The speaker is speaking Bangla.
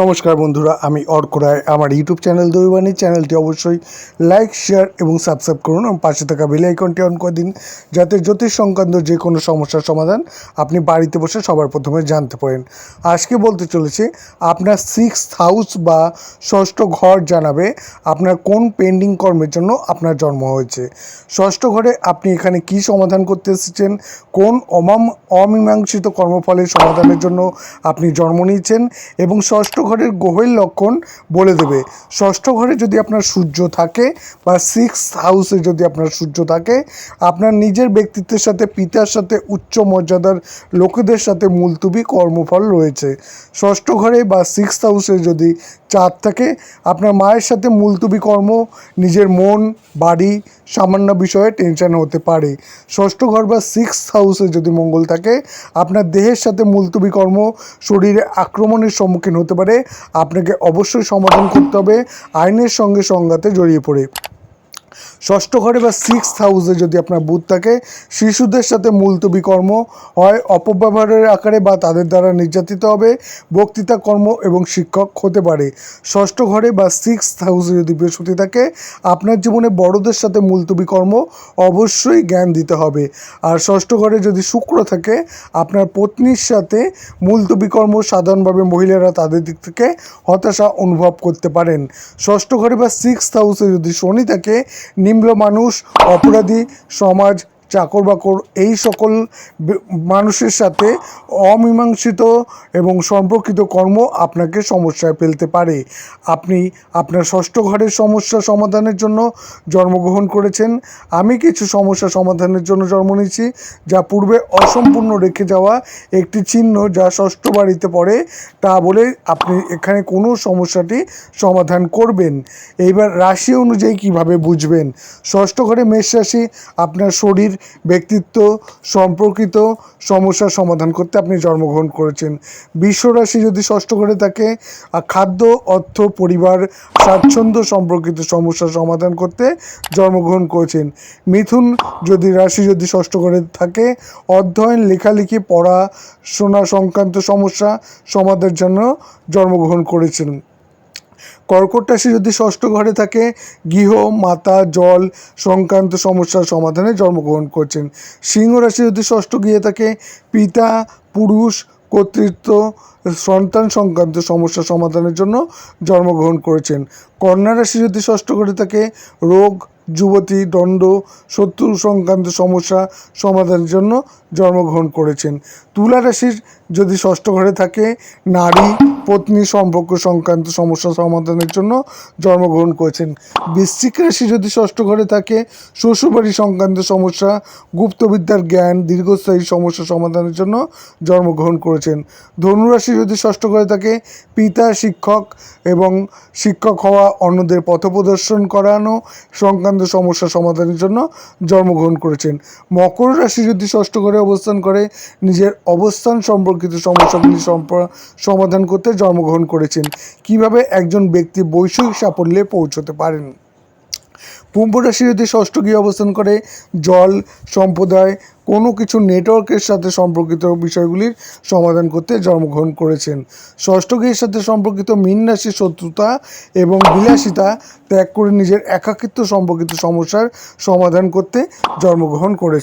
নমস্কার বন্ধুরা, আমি অর্ক রায়। আমার ইউটিউব চ্যানেল দৈবাণী। চ্যানেলটি অবশ্যই লাইক শেয়ার এবং সাবস্ক্রাইব করুন। এবং পাশে থাকা বেল আইকনটি অন করে দিন, যাতে জ্যোতিষ সংক্রান্ত যে কোনো সমস্যার সমাধান আপনি বাড়িতে বসে সবার প্রথমে জানতে পারেন। আজকে বলতে চলেছি, আপনার সিক্স হাউস বা ষষ্ঠ ঘর জানাবে আপনার কোন পেন্ডিং কর্মের জন্য আপনার জন্ম হয়েছে। ষষ্ঠ ঘরে আপনি এখানে কি সমাধান করতে এসেছেন? কোন অমাম অমীমাংসিত কর্মফলের সমাধানের জন্য আপনি জন্ম নিয়েছেন? এবং ষষ্ঠ ঘরের গ্রহের লক্ষণ বলে দেবে। ষষ্ঠ ঘরে যদি আপনার সূর্য থাকে বা সিক্স হাউসে যদি আপনার সূর্য থাকে, আপনার নিজের ব্যক্তিত্বের সাথে, পিতার সাথে, উচ্চ মর্যাদার লোকেদের সাথে মুলতুবি কর্মফল রয়েছে। ষষ্ঠ ঘরে বা সিক্স হাউসে যদি চাঁদ থাকে, আপনার মায়ের সাথে মুলতুবি কর্ম, নিজের মন, বাড়ি, সামান্য বিষয়ে টেনশন হতে পারে। ষষ্ঠ ঘর বা সিক্স হাউসে যদি মঙ্গল থাকে, আপনার দেহের সাথে মুলতুবি কর্ম, শরীরে আক্রমণের সম্মুখীন হতে পারে আপনাকে অবশ্যই সমাধান করতে হবে আইনের সঙ্গে সংঘাতে জড়িয়ে পড়ে। ষষ্ঠ ঘরে বা সিক্স হাউসে যদি আপনার বুধ থাকে, শিশুদের সাথে মূলতবি কর্ম হয়, অপব্যবহারের আকারে বা তাদের দ্বারা নির্যাতিত হবে, বক্তৃতা কর্ম এবং শিক্ষক হতে পারে। ষষ্ঠ ঘরে বা সিক্স হাউসে যদি বৃহস্পতি থাকে, আপনার জীবনে বড়দের সাথে মূলতবি কর্ম অবশ্যই জ্ঞান দিতে হবে। আর ষষ্ঠ ঘরে যদি শুক্র থাকে, আপনার পত্নীর সাথে মূলতবি কর্ম সাধারণভাবে মহিলারা তাদের দিক থেকে হতাশা অনুভব করতে পারেন। ষষ্ঠ ঘরে বা সিক্স হাউসে যদি শনি থাকে নিম্ন মানুষ অপরাধী সমাজ চাকর বাকর এই সকল মানুষের সাথে অমীমাংসিত এবং সম্পর্কিত কর্ম আপনাকে সমস্যায় ফেলতে পারে। আপনি আপনার ষষ্ঠ ঘরের সমস্যা সমাধানের জন্য জন্মগ্রহণ করেছেন। আমি কিছু সমস্যা সমাধানের জন্য জন্ম নিয়েছি, যা পূর্বে অসম্পূর্ণ রেখে যাওয়া একটি চিহ্ন যা ষষ্ঠ বাড়িতে পড়ে, তা বলে আপনি এখানে কোনো সমস্যাটি সমাধান করবেন। এইবার রাশি অনুযায়ী কীভাবে বুঝবেন? ষষ্ঠ ঘরে মেষ রাশি, আপনার শরীর ব্যক্তিত্ব, সম্পর্কিত সমস্যার সমাধান করতে আপনি জন্মগ্রহণ করেছেন। বিশ্বরাশি যদি ষষ্ঠ ঘরে থাকে খাদ্য, অর্থ, পরিবার, স্বাচ্ছন্দ্য সম্পর্কিত সমস্যার সমাধান করতে জন্মগ্রহণ করেছেন। মিথুন যদি রাশি যদি ষষ্ঠ ঘরে থাকে, অধ্যয়ন, লেখালেখি, পড়াশোনা সংক্রান্ত সমস্যা সমাধানের জন্য জন্মগ্রহণ করেছেন। কর্কট রাশি যদি ষষ্ঠ ঘরে থাকে, গৃহ, মাতা, জল, সংক্রান্ত সমস্যার সমাধানে জন্মগ্রহণ করছেন। সিংহ রাশি যদি ষষ্ঠ গৃহে থাকে, পিতা, পুরুষ, কর্তৃত্ব, সন্তান সংক্রান্ত সমস্যা সমাধানের জন্য জন্মগ্রহণ করেছেন। কন্যা রাশি যদি ষষ্ঠ ঘরে থাকে, রোগ, যুবতী, দণ্ড, শত্রু সংক্রান্ত সমস্যা সমাধানের জন্য জন্মগ্রহণ করেছেন। তুলা রাশির যদি ষষ্ঠ ঘরে থাকে, নারী পত্নী সম্পর্ক সংক্রান্ত সমস্যা সমাধানের জন্য জন্মগ্রহণ করেছেন। বৃশ্চিক রাশি যদি ষষ্ঠ ঘরে থাকে, শ্বশুরবাড়ি সংক্রান্ত সমস্যা, গুপ্তবিদ্যার জ্ঞান, দীর্ঘস্থায়ী সমস্যা সমাধানের জন্য জন্মগ্রহণ করেছেন। ধনুরাশি যদি ষষ্ঠ ঘরে থাকে, পিতা, শিক্ষক এবং শিক্ষক হওয়া অন্যদের পথপ্রদর্শন করানো সংক্রান্ত সমস্যা সমাধানের জন্য জন্মগ্রহণ করেছেন। মকর রাশি যদি ষষ্ঠ ঘরে অবস্থান করে, নিজের অবস্থান সম্পর্কিত সমস্যাগুলি সমাধান করতে জন্মগ্রহণ করেছেন, কীভাবে একজন ব্যক্তি বৈষয়িক সাফল্যে পৌঁছতে পারেন? কুম্ভ রাশি যদি ষষ্ঠ গৃহে অবস্থান করে, জল, সম্প্রদায়, কোনো কিছু নেটওয়ার্কের সাথে সম্পর্কিত বিষয়গুলির সমাধান করতে জন্মগ্রহণ করেছেন। ষষ্ঠ গৃহের সাথে সম্পর্কিত মীন রাশির শত্রুতা এবং বিলাসিতা ত্যাগ করে নিজের একাকিত্ব সম্পর্কিত সমস্যার সমাধান করতে জন্মগ্রহণ করেছে